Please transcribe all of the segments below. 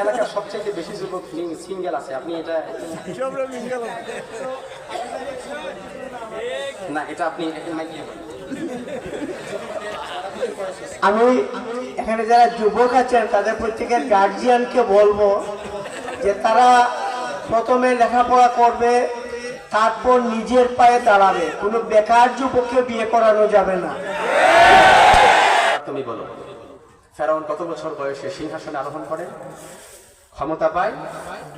এলাকার সবচেয়ে বেশি যুবক সিঙ্গেল আছে। আপনি এটা না এটা আপনি। আমি এখানে যারা যুবক আছেন তাদের প্রত্যেকের গার্জিয়ানকে বলব যে তারা প্রথমে লেখাপড়া করবে তারপর নিজের পায়ে দাঁড়াবে। কোনো বেকার যুবককে বিয়ে করানো যাবে না। তুমি বলো। ফেরাউন কত বছর বয়সে সিংহাসনে আরোহণ করে ক্ষমতা পায়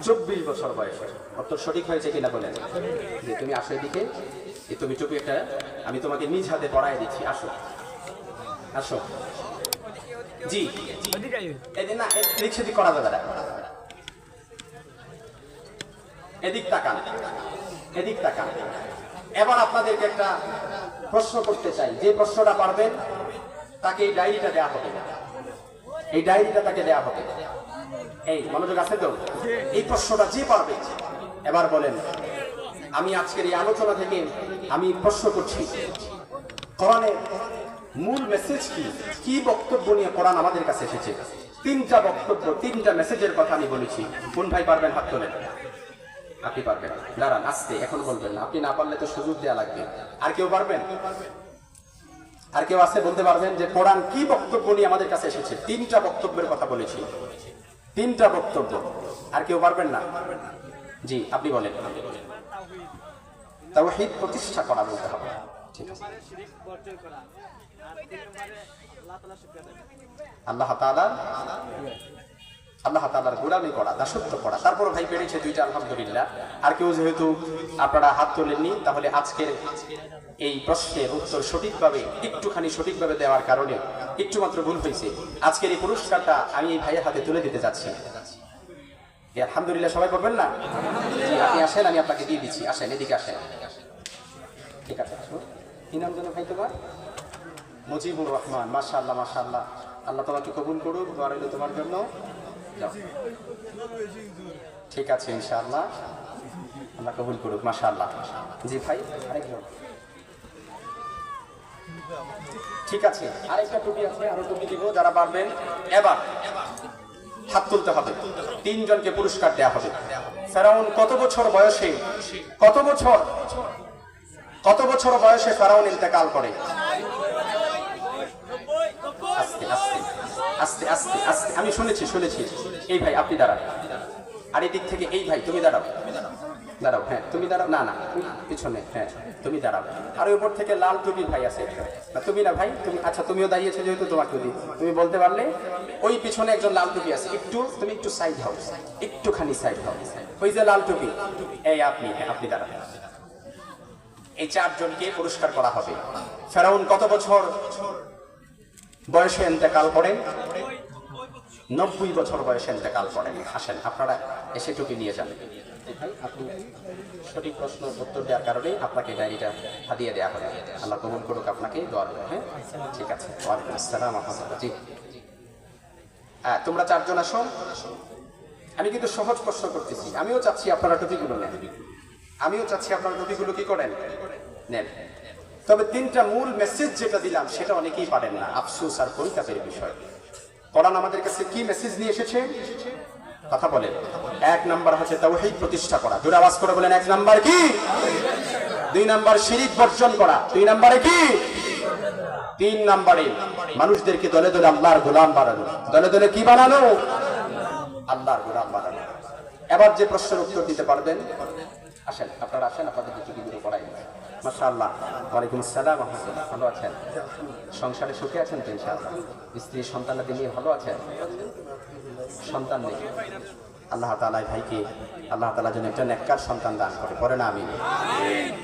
চব্বিশ বছর বয়সে উত্তর সঠিক হয়েছে কিনা বলেন। যে তুমি আসো এদিকে এই তুমি টুপি একটা, আমি তোমাকে নিজ হাতে পড়াই দিচ্ছি। আসো। আসো। জি। না করা যাবে না। এদিক তাকান। এদিক তাকান। এবার আপনাদেরকে একটা প্রশ্ন করতে চাই। যে প্রশ্নটা পারবেন, তাকে এই ডায়েরিটা দেওয়া হবে। এই ডায়েরিটা তাকে দেওয়া হবে। এই, মনোযোগ আছে তো? এই প্রশ্নটা যে পারবে, এবার বলেন, আমি আজকের এই আলোচনা থেকে আমি প্রশ্ন করছি কোরআনের মূল মেসেজ কি? কি বক্তব্য নিয়ে কোরআন আমাদের কাছে এসেছে? তিনটা বক্তব্য, তিনটা মেসেজের কথা আমি বলেছি। কোন ভাই পারবেন হাত তোলেন? আপনি পারবেন দাঁড়ান, আসতে, এখন বলবেন আপনি না পারলে তো সুযোগ দেওয়া লাগবে। আর কেউ পারবেন? আর কেউ আছে, বলতে পারবেন যে কোরআন কি বক্তব্য নিয়ে আমাদের কাছে এসেছে? তিনটা বক্তব্যের কথা বলেছি। তিনটা বক্তব্য। আর কেউ পারবেন না? জি, আপনি বলেন। তাওহীদ প্রতিষ্ঠা করা বলতে হবে। ঠিক আছে। আল্লাহ তাআলা আল্লাহ তাআলার গোলামি করা, দাসত্ব করা। তারপর ভাই পেরেছে দুইটা, আলহামদুলিল্লাহ। আর কেউ যেহেতু আপনারা হাত তোলেননি, তাহলে আজকের এই প্রশ্নের উত্তর সঠিকভাবে, একটুখানি সঠিকভাবে দেওয়ার কারণে একটু মাত্র ভুল হয়েছে। আজকের এই পুরস্কারটা আমি এই ভাইয়ের হাতে তুলে দিতে যাচ্ছি। আলহামদুলিল্লাহ সবাই করবেন না? আপনি আসেন, আমি আপনাকে দিয়ে দিচ্ছি। আসেন, এদিকে আসেন। ঠিক আছে কি নাম যেন ভাই তোমার? মুজিবুর রহমান, মাশাআল্লাহ মাশাআল্লাহ। আল্লাহ আল্লাহ তোমাকে কবুল করুক, দোয়া তোমার জন্য। ঠিক আছে, ইনশাআল্লাহ। আল্লাহ কবুল করুক, মাশাআল্লাহ। জি ভাই, আরেকজন। ঠিক আছে, আরেকটা টুপি আছে, আরও টুপি দিব, যারা পারবেন। এবার হাত তুলতে হবে। তিনজনকে পুরস্কার দেওয়া হবে। ফেরাউন কত বছর বয়সে? কত বছর? কত বছর বয়সে ফেরাউন ইন্তেকাল করে? আস্তে আস্তে আস্তে। আমি শুনেছি শুনেছি। এই ভাই, আপনি দাঁড়ান। আর এদিক থেকে এই ভাই, তুমি দাঁড়াও। দাঁড়াও হ্যাঁ তুমি দাঁড়াও, না না, তুমি পিছনে হ্যাঁ তুমি দাঁড়াও। আর ওই উপর থেকে লাল টুপি ভাই আছে তুমি না ভাই, তুমি আচ্ছা তুমিও দাঁড়িয়েছো যেহেতু তোমার টুপি তুমি বলতে পারলে, ওই পিছনে একজন লাল টুপি আছে। একটু, তুমি একটু সাইড হও, একটুখানি সাইড হও। ওই যে লাল টুপি, এই আপনি হ্যাঁ আপনি দাঁড়ান। এই চারজনকে পুরস্কার করা হবে। ফেরাউন কত বছর বয়সে এন্তেকাল করেন নব্বই বছর বয়সে এন্তেকাল করেন। আসেন, আপনারা এসে টুপি নিয়ে যান। সঠিক প্রশ্ন উত্তর দেওয়ার কারণে আপনাকে ডায়েরিটা হাদিয়ে দেওয়া হবে। আল্লাহ কবুল করুক আপনাকে, দোয়া হবে হ্যাঁ? ঠিক আছে। ওয়ালাইকুম আসসালাম আহমদুল্লাহ হ্যাঁ তোমরা চারজন আসো। আমি কিন্তু সহজ প্রশ্ন করতেছি। আমিও চাচ্ছি আপনারা টুপিগুলো নেন। আমিও চাচ্ছি আপনারা টুপিগুলো কি করেন? নেন। তবে তিনটা মূল মেসেজ যেটা দিলাম, সেটা অনেকেই পারেন না। আফসোস আর পরিতাপের বিষয়। কোরআন আমাদের কাছে কি মেসেজ নিয়ে এসেছে? কথা বলেন এক নাম্বার হচ্ছে তাওহীদ প্রতিষ্ঠা করা। জোরে আওয়াজ করে বলেন, এক নাম্বার কি? দুই নাম্বার শিরিক বর্জন করা। দুই নাম্বারে কি? তিন নাম্বারে মানুষদেরকে দলে দলে আল্লাহর গোলাম বানানো। দলে দলে কি বানানো? আল্লাহর গোলাম বানানো। এবার যে প্রশ্নের উত্তর দিতে পারবেন, আসেন, আপনারা আসেন, আপনাদের কিছু পড়াই মাশাআল্লাহ, ওয়ালাইকুম আসসালাম, রহমতুল্লাহ, ভালো আছেন? সংসারে সুখে আছেন তো ইনশাআল্লাহ? স্ত্রী সন্তানাদি নিয়ে ভালো আছেন? সন্তান নেই। আল্লাহ তালা ভাইকে, আল্লাহ তালা যেন একটা নেককার সন্তান দান করে। পরে না আমি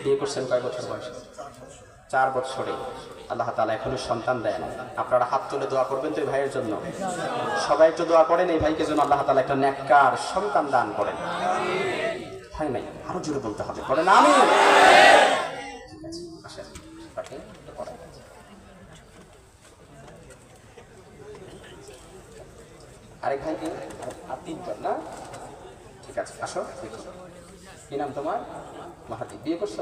বিয়ে করছেন কয় বছর বয়সে? চার বছরে আল্লাহ তালা এখনও সন্তান দেন আপনারা হাত তুলে দোয়া করবেন তো এই ভাইয়ের জন্য। সবাই একটু দোয়া করেন, এই ভাইকে যেন আল্লাহ তালা একটা নেককার সন্তান দান করেন। হয় নাই? আরও জোরে বলতে হবে। করেন আমি ঠিক আছে আসেন তাকে একটু পড়াই। আরেক ভাই আর তিনজন, না? ঠিক আছে, আসো, দেখো। কি নাম তোমার? মাহাতি। বিয়ে করছ?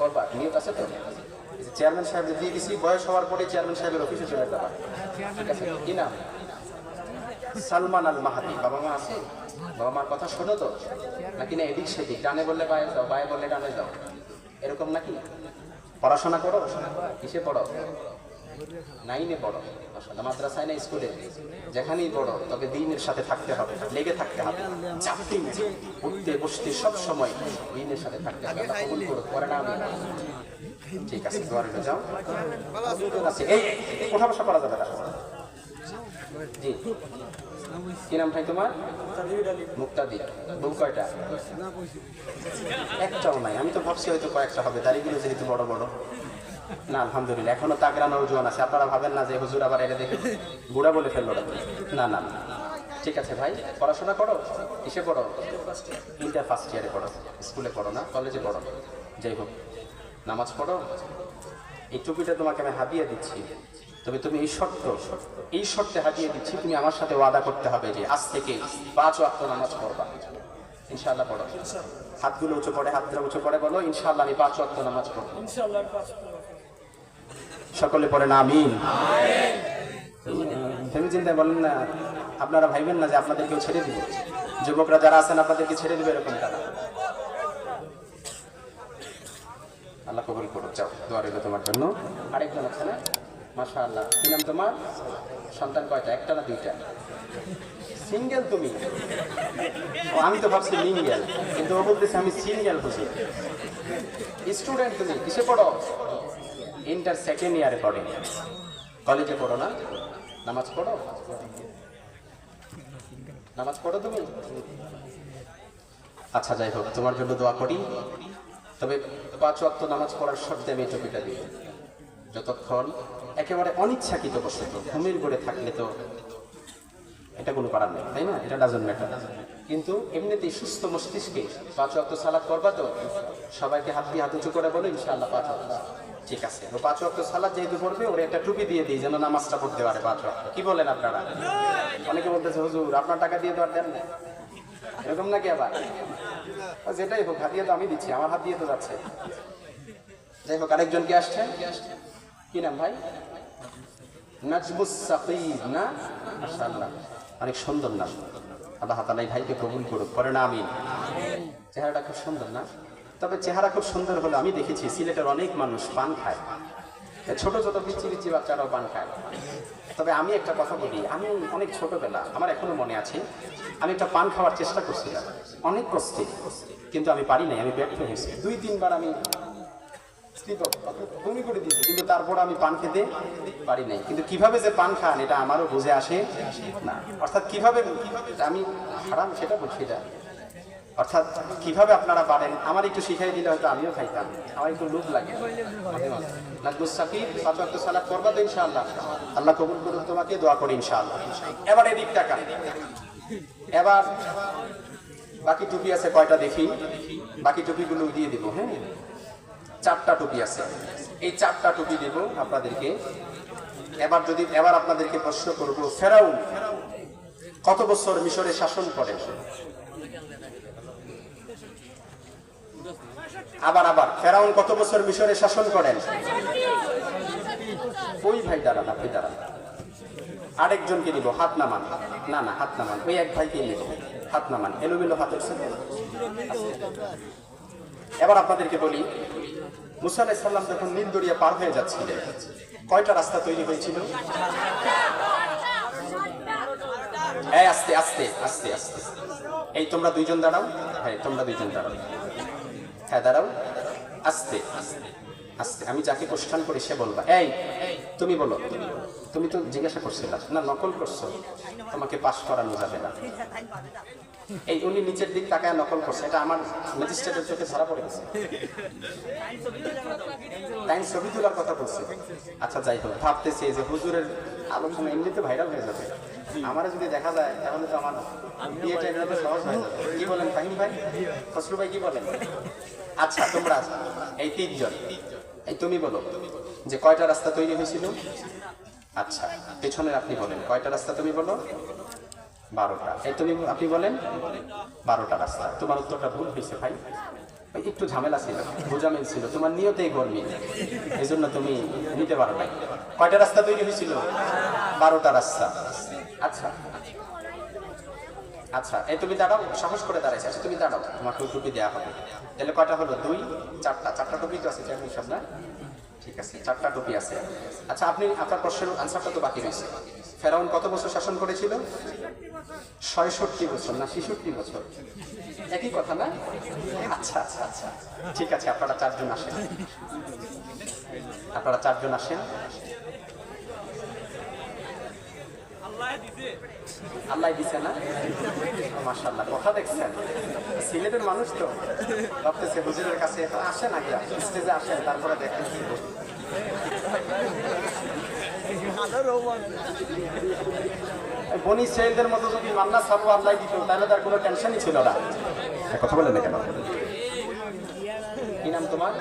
করবা। নিয়ত আছে তো? চেয়ারম্যান সাহেব দিয়ে দিছি, বয়স হওয়ার পরে চেয়ারম্যান সাহেবের অফিসে চলে যাবা। ঠিক আছে, কি নাম? সালমান আল মাহাদি বাবা মা আছে? বাবা মার কথা শোনো তো। নাকি না এদিক সেদিক? ডানে বললে বায়ে যাও, বায়ে বললে ডানে যাও। এরকম নাকি? পড়াশোনা করো? কিসে পড়ো? নাইনে পড়ো। মাশাআল্লাহ, মাদ্রাসায় না স্কুলে? যেখানেই পড়ো তবে দিনের সাথে থাকতে হবে লেগে থাকতে হবে। উঠে, উঠতে বসতে সব সময় দিনের সাথে থাকতে হবে। কবুল করুক পরে না আমি। ঠিক আছে দোয়ারে যাও। এই এই, বসা করা যাবে না। জি। কি নাম ভাই তোমার? মুক্তাদি বউ কয়টা? একটাও নাই। আমি তো ভাবছি হয়তো কয়েকটা হবে দাড়িগুলো যেহেতু বড় বড়। না আলহামদুলিল্লাহ এখনও তাগড়ানো ওজন আছে। আপনারা ভাবেন না যে হুজুর আবার এটা দেখে বুড়া বলে ফেলল না না না। ঠিক আছে ভাই পড়াশোনা করো? কিসে পড়ো? ইন্টার ফার্স্ট ইয়ারে পড়ো। স্কুলে পড়ো না কলেজে পড়ো? যাই হোক নামাজ পড়ো? এই টুপিটা তোমাকে আমি হাতিয়ে দিচ্ছি। তবে তুমি এই শর্ত এই শর্তে হাতিয়ে দিচ্ছি তুমি আমার সাথে ওয়াদা করতে হবে যে আজ থেকে পাঁচ ওয়াক্ত নামাজ পড়বা। ইনশাআল্লাহ পড়ো। হাতগুলো উঁচু পড়ে হাতগুলো উঁচু পড়ে বলো ইনশাআল্লাহ আমি পাঁচ ওয়াক্ত নামাজ পড়ব। সকলে পড়ে না আমিন। ভেবে চিন্তায় বলেন না, আপনারা ভাইবেন না যে আপনাদেরকেও ছেড়ে দিব। যুবকরা যারা আছেন, আপনাদেরকে ছেড়ে দিবে এরকম তারা। আল্লাহ কবুল করো যাও, দোয়া রইল তোমার জন্য। আরেকজন আছে না? মাশা আল্লাহ কি নাম তোমার? সন্তান কয়টা? একটা না দুইটা? সিঙ্গেল তুমি। আমি তো ভাবছি মিঙ্গেল, কিন্তু ও বলতেছে আমি সিঙ্গেল বুঝি স্টুডেন্ট তুমি, কিসে পড়ো? ইন্টার সেকেন্ড ইয়ারে পড়ে। কলেজে পড়ো না? নামাজ পড়ো? নামাজ পড়ো তুমি? আচ্ছা যাই হোক, তোমার জন্য দোয়া করি। তবে পাঁচ ওয়াক্ত নামাজ পড়ার শর্তে আমি টপিটা দিই। যতক্ষণ একেবারে অনিচ্ছাকৃত বসে তো, ঘুমের ঘরে থাকলে তো এটা কোনো করার নেই, তাই না? এটা ডাজন ম্যাটার কিন্তু এমনিতেই সুস্থ মস্তিষ্কে পাঁচ ওয়াক্ত সালাদ করবা তো, সবাইকে হাত দিয়ে হাত উঁচু করে বলো, ইনশাআল্লাহ পাঁচ ওয়াক্ত। ঠিক আছে ও পাঁচ ওয়াক্ত সালাদ যেহেতু পড়বে, ওরা একটা টুপি দিয়ে দিই যেন নামাজটা পড়তে পারে পাঁচ ওয়াক্ত। কি বলেন আপনারা? অনেকে বলতেছে, হুজুর, আপনার টাকা দিয়ে তো আর দেন না। এরকম নাকি আবার? যেটাই হোক, হাত দিয়ে তো আমি দিচ্ছি, আমার হাত দিয়ে তো যাচ্ছে। যাই হোক, আরেকজন কি আসছেন কি নাম ভাই? নাজমুস সাকিব, না? মাশাআল্লাহ, অনেক সুন্দর নাম। আল্লাহ তাআলা এই ভাইকে কবুল করুক করে না আমিন। চেহারাটা খুব সুন্দর না? তবে চেহারা খুব সুন্দর হলো আমি দেখেছি সিলেটের অনেক মানুষ পান খায়। ছোট ছোট পিচি পিচি বাচ্চারাও পান খায়। তবে আমি একটা কথা বলি, আমি অনেক ছোটবেলা, আমার এখনও মনে আছে, আমি একটা পান খাওয়ার চেষ্টা করছিলাম। অনেক কষ্টে, কিন্তু আমি পারি নাই, আমি ব্যর্থ হয়েছি। দুই তিনবার আমি কিন্তু তারপর আমি পান খেতে পারি নাই। কিন্তু কীভাবে যে পান খান, এটা আমারও বুঝে আসে অর্থাৎ কীভাবে আমি সেটা অর্থাৎ আপনারা পারেন, আমার একটু শিখাই দিলে হয়তো আমিও খাইতাম। আমার একটু লাগে। আল্লাহ কবুল তোমাকে, দোয়া করি ইনশাআল্লাহ। এবার এদিক টাকা এবার বাকি টুপি আছে কয়টা দেখি? বাকি টুপিগুলো দিয়ে দিব হ্যাঁ? চারটা টুপি আছে। এই চারটা টুপি দেব আপনাদেরকে। এবার যদি, এবার আপনাদেরকে প্রশ্ন করব, ফেরাউন কত বছর মিশরে শাসন করে? আবার আবার, ফেরাউন কত বছর মিশরে শাসন করেন? ওই ভাই, দাঁড়ান আপনি, দাঁড়ান। আরেকজনকে নিব, হাত নামান। না না, হাত নামান। ওই এক ভাইকে নিব। হাত নামান। এলোমেলো হাত উঠছে তো? এবার আপনাদেরকে বলি, মুসা আলাইহিস সালাম যখন নীল দরিয়া পার হয়ে যাচ্ছিলেন, কয়টা রাস্তা তৈরি হয়েছিল? এই, আস্তে আস্তে আস্তে আস্তে। এই, তোমরা দুইজন দাঁড়াও। হ্যাঁ তোমরা দুইজন দাঁড়াও। হ্যাঁ দাঁড়াও। আস্তে আস্তে আস্তে। আমি যাকে কোশ্চান করি, সে বলবা, এই, তুমি বলো। তুমি তো জিজ্ঞাসা করছিলা, না, নকল করছ, তোমাকে পাশ করানো যাবে না। এই উনি নিচের দিক তাকায় নকল করছে, এটা আমার ম্যাজিস্ট্রেটের চোখে ধরা পড়ে গেছে। তাই ছবি তোলার কথা বলছে। আচ্ছা যাই হোক, ভাবতেছি যে হুজুরের আলোচনা এমনিতে ভাইরাল হয়ে যাবে। আমার যদি দেখা যায়, তাহলে তো আমার বিয়েটা সহজ হয়ে যাবে কি বলেন ফাহিম ভাই? খসরু ভাই কি বলেন? আচ্ছা তোমরা এই তিনজন, এই তুমি বলো, যে কয়টা রাস্তা তৈরি হয়েছিল? আচ্ছা পেছনের আপনি বলেন, কয়টা রাস্তা তুমি বলো? বারোটা। এই তুমি, আপনি বলেন? বারোটা রাস্তা। তোমার উত্তরটা ভুল হয়েছে ভাই। একটু ঝামেলা ছিল, বোঝামিল ছিল। তোমার নিয়তেই গরমি এই জন্য তুমি নিতে পারো নাই। কয়টা রাস্তা তৈরি হয়েছিল? বারোটা রাস্তা। আচ্ছা। আচ্ছা এই তুমি দাঁড়াও, সাহস করে দাঁড়াইছে। আচ্ছা তুমি দাঁড়াও, তোমাকে টুপি দেওয়া হবে। তাহলে কয়টা হলো? দুই, চারটা। চারটা টুপি তো আছে না? ঠিক আছে, চারটা টুপি আছে। আচ্ছা আপনি, আপনার প্রশ্নের আনসারটা তো বাকি রয়েছে। ফেরাউন কত বছর শাসন করেছিল? ছয়ষট্টি বছর না ছেষট্টি বছর? একই কথা না? আচ্ছা আচ্ছা আচ্ছা। ঠিক আছে, আপনারা চারজন আসেন। আপনারা চারজন আসেন। আল্লাহ দিছে। না? মাশাল্লাহ কথা দেখছেন? সিলেটের মানুষ তো। ভাবতেছে হুজুরের কাছে এখন আসেন আগে স্টেজে আসেন তারপরে দেখেন। বনি ইসরায়েলদের মতো যদি মান্না সাবু আল্লাহ দিত তাহলে তার কোনো টেনশনই ছিল না। কথা বলেন না কেন? কি নাম তোমার?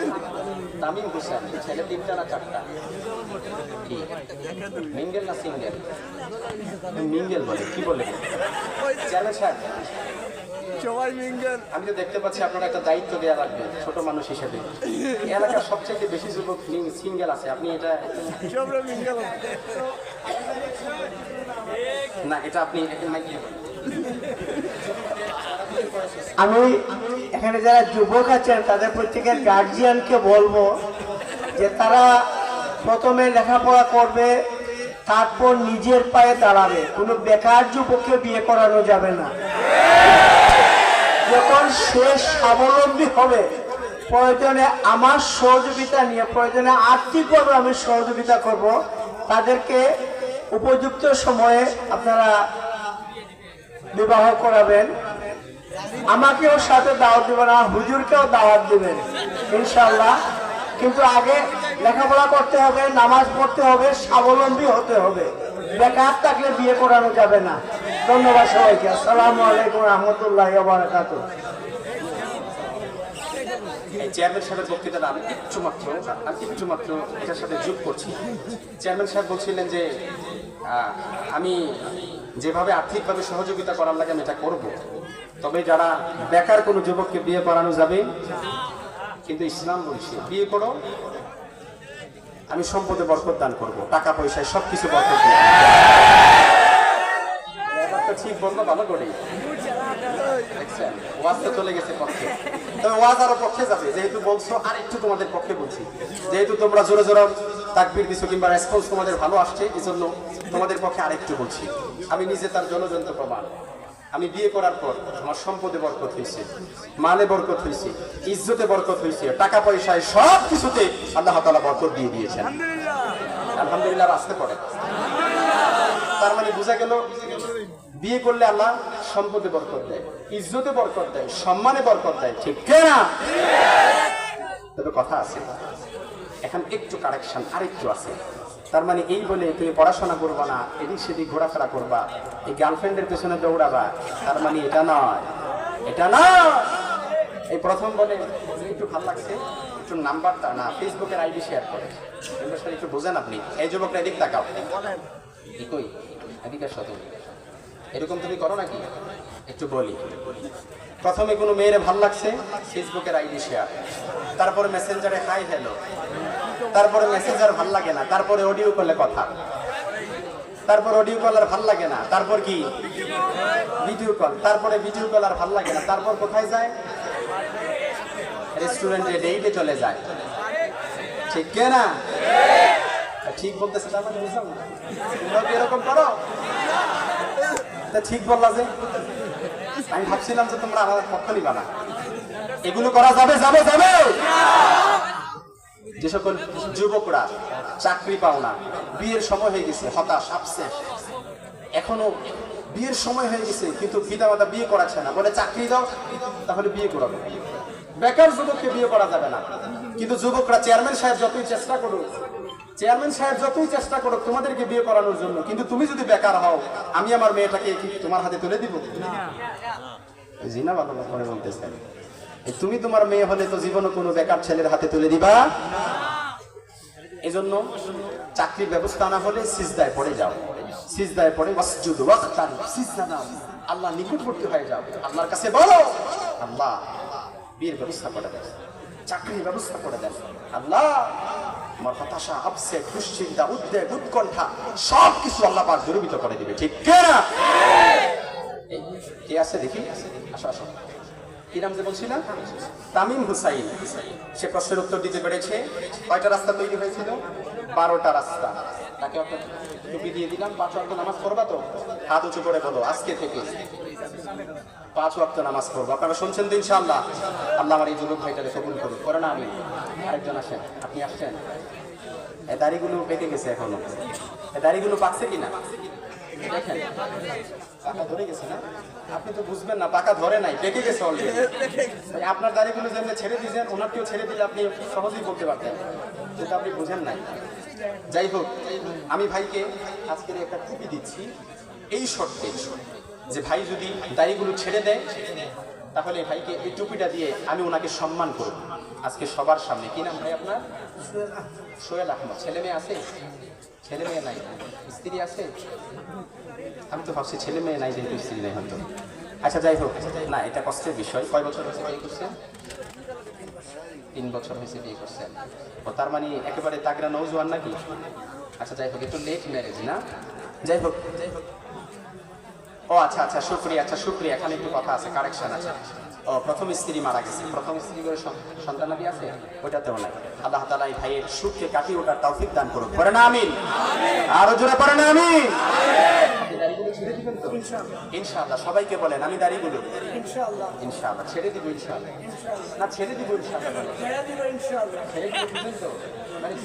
তামিম হোসেন ছেলে তিনটা না চারটা? মিঙ্গেল না সিঙ্গেল? মিঙ্গেল বলে কি বলে? সবাই মিঙ্গেল। আমি তো দেখতে পাচ্ছি আপনার একটা দায়িত্ব দেওয়া লাগবে ছোট মানুষ হিসেবে। এলাকার সবচেয়ে বেশি যুবক সিঙ্গেল আছে আপনি এটা সবরা মিঙ্গেল না এটা আপনি আমি এখানে যারা যুবক আছেন, তাদের প্রত্যেকের গার্জিয়ানকে বলব যে তারা প্রথমে লেখাপড়া করবে, তারপর নিজের পায়ে দাঁড়াবে। কোনো বেকার যুবককে বিয়ে করানো যাবে না। যখন সে স্বাবলম্বী হবে, প্রয়োজনে আমার সহযোগিতা নিয়ে, প্রয়োজনে আর্থিকভাবে আমি সহযোগিতা করব, তাদেরকে উপযুক্ত সময়ে আপনারা বিবাহ করাবেন। আমাকেও সাথে দাওয়াত দিবেন আর হুজুরকেও দাওয়াত দিবেন ইনশাল্লাহ কিন্তু আগে লেখাপড়া করতে হবে, নামাজ পড়তে হবে, স্বাবলম্বী হতে হবে। বেকার থাকলে বিয়ে করানো যাবে না। ধন্যবাদ সবাইকে। আসসালামু আলাইকুম রহমতুল্লাহ বারাকাতু। চেয়ারম্যান সাহেব বলছিলেন যে আমি যেভাবে আর্থিকভাবে সহযোগিতা করার লাগে আমি এটা করব। তবে যারা বেকার কোনো যুবককে বিয়ে করানো যাবে, কিন্তু ইসলাম বলছে, বিয়ে করো, আমি সম্পদে বরকত দান করব, টাকা পয়সায় সবকিছু বরকত এবার তো ঠিক বলব ভালো করে। দেখছেন ওয়াজ তো চলে গেছে পক্ষে। তবে ওয়াজ আরও পক্ষে যাবে যেহেতু বলছো আর একটু তোমাদের পক্ষে বলছি। যেহেতু তোমরা জোরে জোরে তাকবির দিছো কিংবা রেসপন্স তোমাদের ভালো আসছে এই জন্য তোমাদের পক্ষে আরেকটু বলছি। আমি নিজে তার জনজন্ত প্রমাণ। আমি বিয়ে করার পর আমার সম্পদে বরকত হয়েছে মালে বরকত হয়েছে ইজ্জতে বরকত হয়েছে টাকা পয়সায় সব কিছুতে আল্লাহ তালা বরকত দিয়ে দিয়েছেন। আলহামদুলিল্লাহ। আসতে পারে। তার মানে বোঝা গেল বিয়ে করলে আল্লাহ সম্পদে বরকত দেয় ইজ্জতে বরকত দেয় সম্মানে বরকত দেয়। ঠিক। না? তবে কথা আছে। এখন একটু কারেকশন আরেকটু আছে। তার মানে এই বলে তুমি পড়াশোনা করবা না এদিক সেদিক ঘোরাফেরা করবা এই গার্লফ্রেন্ডের পেছনে দৌড়াবা তার মানে এটা নয়। এটা নয়! এই প্রথম বলে একটু ভালো লাগছে একটু নাম্বারটা না ফেসবুকের আইডি শেয়ার করে। একটু বোঝেন আপনি। এই যুবকরা এদিক তাকাও। কই এদিকে তুমি। এরকম তুমি করো নাকি? একটু বলি। প্রথমে কোনো মেয়েরে ভালো লাগছে? ফেসবুকের আইডি শেয়ার তারপরে মেসেঞ্জারে হাই হ্যালো তারপরে মেসেঞ্জার ভালো লাগে না। তারপরে অডিও কলে কথা। তারপর অডিও কল আর ভালো লাগে না। তারপর কি? ভিডিও কল তারপরে ভিডিও কল আর ভালো লাগে না। তারপর কোথায় যায়? রেস্টুরেন্টে ডেইটে চলে যায়। ঠিক কে না? ঠিক। বলতেছে তার মানে এরকম করো? তা ঠিক বললা যে, আমি ভাবছিলাম যে তোমরা আমাদের পক্ষ নিবা না। এগুলো করা যাবে যাবে যাবে! যে সকল যুবকরা চাকরি পাও না, বিয়ের সময় হয়ে গেছে, হতাশ আপসেট এখনও বিয়ের সময় হয়ে গেছে, কিন্তু পিতা মাতা বিয়ে করাচ্ছে না। বলে, চাকরি দাও, তাহলে বিয়ে করাবে। বেকার যুবককে বিয়ে করা যাবে না। কিন্তু যুবকরা চেয়ারম্যান সাহেব যতই চেষ্টা করুক চেয়ারম্যান সাহেব যতই চেষ্টা করো তোমাদেরকে বিয়ে করানোর জন্য কিন্তু তুমি যদি বেকার হও আমি আমার মেয়েটাকে তোমার হাতে তুলে দিব? জিনা ভালো করে তুমি তোমার মেয়ে হলে তো জীবনে কোনো বেকার ছেলের হাতে তুলে দিবা? এজন্য চাকরির ব্যবস্থা না হলে সিজদায় পড়ে যাও। সিজদায় পড়ে ওয়াসজুদ ওয়াক্তান সিজদা নাও। আল্লাহ নিকটবর্তী হয়ে যাও। আল্লাহর কাছে বলো আল্লাহ বিয়ের ব্যবস্থা করে দেন। চাকরির ব্যবস্থা করে দেন। আল্লাহ আমার হতাশা আপসেট দুশ্চিন্তা, উদ্বেগ, উৎকণ্ঠা সব কিছু আল্লাহ পাক করে দিবে, ঠিক না? কে আছে দেখি? আসো আসো। কি নাম যে বলছিলাম তামিম হুসাইন। সে প্রশ্নের উত্তর দিতে পেরেছে। কয়টা রাস্তা তৈরি হয়েছিল? বারোটা রাস্তা। তাকে টুপি দিয়ে দিলাম, পাঁচ ওয়াক্ত নামাজ পড়বা তো? হাত উঁচু করে বলো, আজকে থেকে। পাঁচ ওয়াক্ত নামাজ পড়ব। আপনারা শুনছেন তো ইনশাআল্লাহ? আল্লাহ আমার এই যুবক ভাইটারে কবুল করুন করে না আমি? আরেকজন আসেন আপনি আসছেন। এ দাড়িগুলো পেকে গেছে এখনও। এ দাড়িগুলো পাকছে কিনা? দেখেন, পাকা ধরে গেছে না? আপনি তো বুঝবেন না, পাকা ধরে নাই, পেকে গেছে অলরেডি আপনার দাড়িগুলো যেমনি ছেড়ে দিয়েছেন, ওনারকেও ছেড়ে দিলে আপনি সহজেই বলতে পারতেন। কিন্তু আপনি বুঝেন নাই। যাই হোক, আমি ভাইকে আজকের একটা টুপি দিচ্ছি, এই শর্তে যে ভাই যদি দাড়িগুলো ছেড়ে দেয় তাহলে ভাইকে এই টুপিটা দিয়ে আমি ওনাকে সম্মান করব। আজকে সবার সামনে। কি নাম ভাই আপনার? সোহেল আহমদ। ছেলে মেয়ে আছে? ছেলে মেয়ে নাই। স্ত্রী আছে? আমি তো ভাবছি ছেলে মেয়ে নাই, যেহেতু স্ত্রী নাই হয়তো। আচ্ছা যাই হোক। না, এটা কষ্টের বিষয়। কয় বছর হয়েছে বিয়ে করছেন? তিন বছর হয়েছে বিয়ে করছেন। ও, তার মানে একেবারে তাকরা নৌজোয়ান নাকি? আচ্ছা যাই হোক, একটু লেট ম্যারেজ না? যাই হোক যাই হোক। ও আচ্ছা আচ্ছা শুক্রিয়া আচ্ছা শুক্রিয়া এখানে একটু কথা আছে কারেকশন আছে। ও প্রথম স্ত্রী মারা গেছে প্রথম স্ত্রী করে সন- সন্তানাদি আছে? ওইটাতেও নাই। আল্লাহ তালা এই ভাইয়ের সুখকে কাটিয়ে ওঠার তৌফিক দান করুক। করে না আমিন? আরও জোরে পড়ে না আমিন? আপনি দাড়িগুলো ছেড়ে দিবেন তো? ইনশাআল্লাহ। সবাইকে বলেন আমি দাড়িগুলো ইনশাআল্লাহ। ইনশাআল্লাহ ছেড়ে দিব ইনশাআল্লাহ। না ছেড়ে দিব ইনশাআল্লাহ। ছেড়ে দিব ইনশাআল্লাহ। ছেড়ে দিবেন তো? মানে